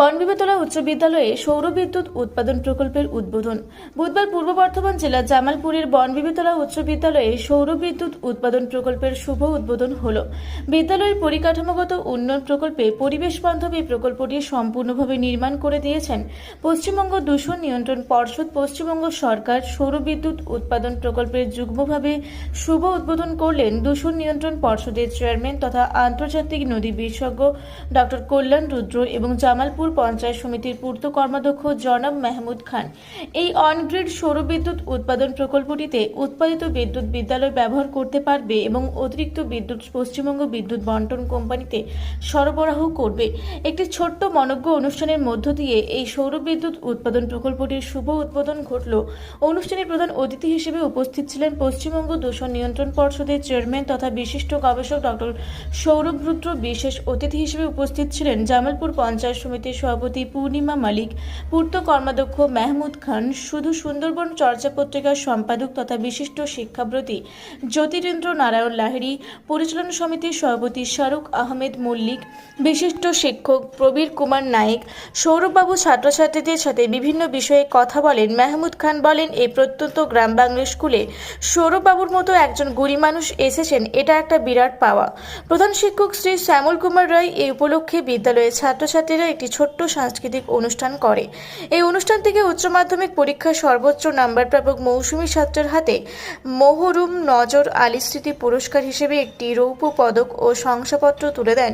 বনবিবিতলা উচ্চ বিদ্যালয়ে সৌর বিদ্যুৎ উৎপাদন প্রকল্পের উদ্বোধন। বুধবার পূর্ব বর্ধমান জেলার জামালপুরের বনবিবিতলা উচ্চ বিদ্যালয়ে সৌর বিদ্যুৎ উৎপাদন প্রকল্পের শুভ উদ্বোধন হল। বিদ্যালয়ের পরিকাঠামোগত উন্নয়ন প্রকল্পে পরিবেশ বান্ধব এই প্রকল্পটি সম্পূর্ণভাবে নির্মাণ করে দিয়েছেন পশ্চিমবঙ্গ দূষণ নিয়ন্ত্রণ পর্ষদ পশ্চিমবঙ্গ সরকার। সৌর বিদ্যুৎ উৎপাদন প্রকল্পের যুগ্মভাবে শুভ উদ্বোধন করলেন দূষণ নিয়ন্ত্রণ পর্ষদের চেয়ারম্যান তথা আন্তর্জাতিক নদী বিশেষজ্ঞ ডক্টর কল্যাণ রুদ্র এবং জামালপুর পঞ্চায়েত সমিতির পূর্ত কর্মাধ্যক্ষ জনাব মাহমুদ খান। এই অনগ্রিড সৌরবিদ্যুৎ উৎপাদন প্রকল্পটিতে উৎপাদিত বিদ্যুৎ বিদ্যালয় ব্যবহার করতে পারবে এবং অতিরিক্ত বিদ্যুৎ পশ্চিমবঙ্গ বিদ্যুৎ বন্টন কোম্পানিতে সরবরাহ করবে। একটি ছোট্ট মনজ্ঞ অনুষ্ঠানের মধ্য দিয়ে এই সৌরবিদ্যুৎ উৎপাদন প্রকল্পটির শুভ উদ্বোধন ঘটল। অনুষ্ঠানে প্রধান অতিথি হিসেবে উপস্থিত ছিলেন পশ্চিমবঙ্গ দূষণ নিয়ন্ত্রণ পর্ষদের চেয়ারম্যান তথা বিশিষ্ট গবেষক ডক্টর সৌরভ রুদ্র বিশেষ অতিথি হিসেবে উপস্থিত ছিলেন জামালপুর পঞ্চায়েত সমিতির সভাপতি পূর্ণিমা মালিক, পূর্ত কর্মাধ্যক্ষ মেহমুদ খান, শুধু সুন্দরবন চর্চা পত্রিকার সম্পাদক তথা বিশিষ্ট শিক্ষাব্রতী জ্যোতিরেন্দ্র নারায়ণ লাহিড়ী, পরিচালনা সমিতির সভাপতি শাহরুখ আহমেদ মল্লিক, বিশিষ্ট শিক্ষক প্রবীর কুমার নায়েক, সৌরভবাবু ছাত্রছাত্রীদের সাথে বিভিন্ন বিষয়ে কথা বলেন মেহমুদ খান বলেন এই প্রত্যন্ত গ্রাম বাংলা স্কুলে সৌরভবাবুর মতো একজন গুণী মানুষ এসেছেন, এটা একটা বিরাট পাওয়া। প্রধান শিক্ষক শ্রী শ্যামল কুমার রায় এই উপলক্ষে বিদ্যালয়ের ছাত্রছাত্রীরা একটি ছোট্ট সাংস্কৃতিক অনুষ্ঠান করে। এই অনুষ্ঠান থেকে উচ্চ মাধ্যমিক পরীক্ষায় সর্বোচ্চ নাম্বার প্রাপক মৌসুমী ছাত্রের হাতে মোহরুম নজর আলী স্মৃতি পুরস্কার হিসেবে একটি রৌপ্য পদক ও শংসাপত্র তুলে দেন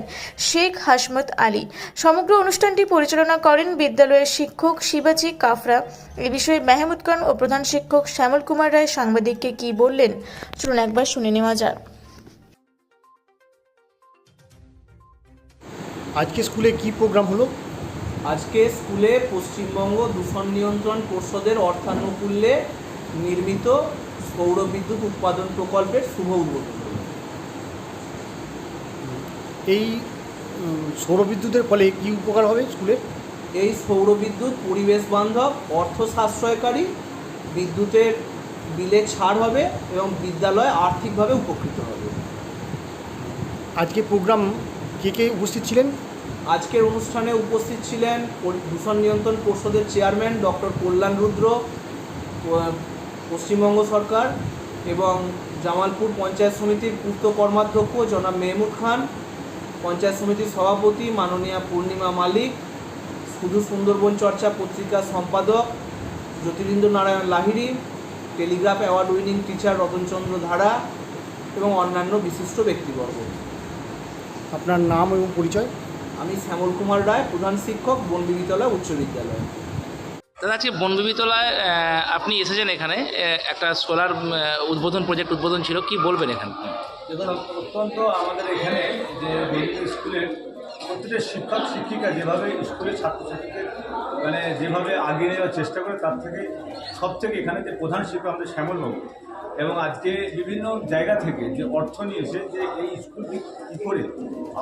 শেখ হাসমত আলী। সমগ্র অনুষ্ঠানটি পরিচালনা করেন বিদ্যালয়ের শিক্ষক শিবাজি কাফরা। এ বিষয়ে মেহমুদ খান ও প্রধান শিক্ষক শ্যামল কুমার রায় সাংবাদিককে কি বললেন, চলুন একবার শুনে নেওয়া যাক। আজকে স্কুলে কি প্রোগ্রাম হলো? আজকে স্কুলে পশ্চিমবঙ্গ দূষণ নিয়ন্ত্রণ পর্ষদের অর্থানুকূল্যে নির্মিত সৌর বিদ্যুৎ উৎপাদন প্রকল্পের শুভ উদ্বোধন। এই সৌরবিদ্যুতের ফলে কি উপকার হবে স্কুলে? এই সৌর বিদ্যুৎ পরিবেশ বান্ধব অর্থ সাশ্রয়কারী বিদ্যুতের বিলে ছাড় হবে এবং বিদ্যালয় আর্থিকভাবে উপকৃত হবে। আজকে প্রোগ্রাম কে কে উপস্থিত ছিলেন? আজকের অনুষ্ঠানে উপস্থিত ছিলেন দূষণ নিয়ন্ত্রণ পর্ষদের চেয়ারম্যান ডক্টর কল্যাণ রুদ্র পশ্চিমবঙ্গ সরকার এবং জামালপুর পঞ্চায়েত সমিতির পূর্ত কর্মাধ্যক্ষ জনাব মেহমুদ খান, পঞ্চায়েত সমিতির সভাপতি মাননীয়া পূর্ণিমা মালিক, শুধু সুন্দরবন চর্চা পত্রিকার সম্পাদক Jyotirindra Narayan Lahiri, Telegraph award winning teacher Ratanchandra Dhara এবং অন্যান্য বিশিষ্ট ব্যক্তিবর্গ। আপনার নাম এবং পরিচয়? আমি শ্যামল কুমার রায় প্রধান শিক্ষক বনবিবিতলা উচ্চ বিদ্যালয়। দাদা আজকে বনবিবিতলায় আপনি এসেছেন এখানে একটা সোলার উদ্বোধন প্রজেক্ট উদ্বোধন ছিল কি বলবেন এখানে? অত্যন্ত আমাদের এখানে যে স্কুলের প্রত্যেকটা শিক্ষক, শিক্ষিকা যেভাবে স্কুলের ছাত্রছাত্রীদের মানে যেভাবে আগিয়ে নেওয়ার চেষ্টা করে, তার থেকে সব থেকে এখানে যে প্রধান শিক্ষক আমাদের শ্যামলবাবু। এবং আজকে বিভিন্ন জায়গা থেকে যে অর্থ নিয়ে এসে যে এই স্কুলটি কী করে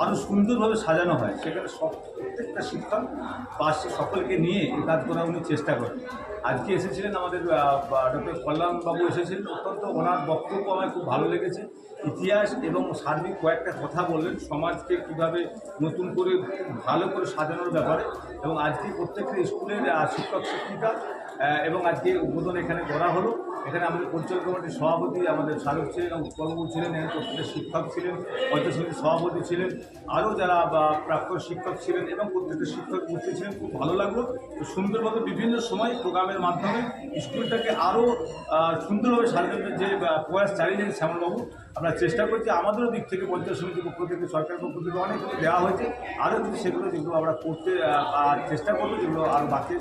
আরও সুন্দরভাবে সাজানো হয়, সেখানে সব প্রত্যেকটা শিক্ষক পাশে সকলকে নিয়ে এই কাজ করার উনি চেষ্টা করেন। আজকে এসেছিলেন আমাদের ডক্টর কল্যাণবাবু এসেছিলেন, অত্যন্ত ওনার বক্তব্য আমার খুব ভালো লেগেছে। ইতিহাস এবং সার্বিক কয়েকটা কথা বললেন, সমাজকে কীভাবে নতুন করে খুব ভালো করে সাজানোর ব্যাপারে এবং আজকে প্রত্যেকটা স্কুলের শিক্ষক, শিক্ষিকা এবং আজকে উদ্বোধন এখানে করা হলো। এখানে আমাদের পরিচালক কমিটির সভাপতি আমাদের শাহরুখ ছিলেন এবং উৎপলবাবু ছিলেন, এখানে প্রত্যেকটা শিক্ষক ছিলেন, পঞ্চায়েত সমিতির সভাপতি ছিলেন, আরও যারা প্রাক্তন শিক্ষক ছিলেন এবং প্রত্যেকটা শিক্ষক উপস্থিত ছিলেন, খুব ভালো লাগল। তো সুন্দরভাবে বিভিন্ন সময় প্রোগ্রামের মাধ্যমে স্কুলটাকে আরও সুন্দরভাবে সাজানোর যে প্রয়াস চালিয়ে যাচ্ছেন শ্যামলবাবু, আমরা চেষ্টা করছি। আমাদেরও দিক থেকে পঞ্চায়েত সমিতির পক্ষ থেকে, সরকারের পক্ষ থেকে অনেক দেওয়া হয়েছে। আরও কিছু সেগুলো যেগুলো আমরা করতে আর চেষ্টা করব যেগুলো আরও বাকি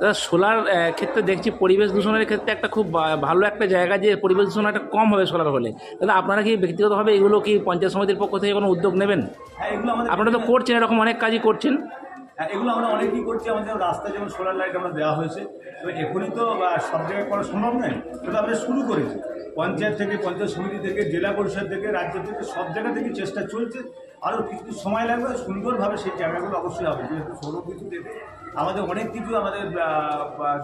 দাদা সোলার ক্ষেত্রে দেখছি পরিবেশ দূষণের ক্ষেত্রে একটা খুব ভালো একটা জায়গা যে পরিবেশ দূষণ একটা কম হবে সোলার হলে। দাদা আপনারা কি ব্যক্তিগতভাবে এগুলো কি পঞ্চায়েত সমিতির পক্ষ থেকে কোনো উদ্যোগ নেবেন? হ্যাঁ আপনারা তো করছেন এরকম অনেক কাজই করছেন। হ্যাঁ, এগুলো আমরা অনেকই করছি। আমাদের রাস্তায় যেমন সোলার লাইট আমরা দেওয়া হয়েছে এবার এখনই তো সব জায়গায় করা সম্ভব নয়। কিন্তু আমরা শুরু করেছি। পঞ্চায়েত থেকে পঞ্চায়েত সমিতি থেকে জেলা পরিষদ থেকে রাজ্য থেকে সব জায়গা থেকে চেষ্টা চলছে। আরও কিছু সময় লাগবে, সুন্দরভাবে সেই জায়গাগুলো অবশ্যই হবে। যেহেতু সৌর বিদ্যুৎ এতে আমাদের অনেক কিছু আমাদের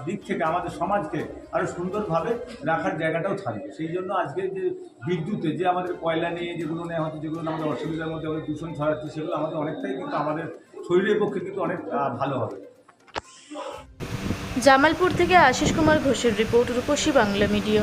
দিক থেকে আমাদের সমাজকে আরও সুন্দরভাবে রাখার জায়গাটাও থাকবে। সেই জন্য আজকে যে বিদ্যুতে যে আমাদের কয়লা নিয়ে যেগুলো নেওয়া হচ্ছে, যেগুলো আমাদের অসুবিধার মধ্যে আমাদের দূষণ ছড়াচ্ছে, সেগুলো আমাদের অনেকটাই কিন্তু আমাদের শরীরের পক্ষে কিন্তু অনেক ভালো হবে। জামালপুর থেকে আশিস কুমার ঘোষের রিপোর্ট রূপসী বাংলা মিডিয়া।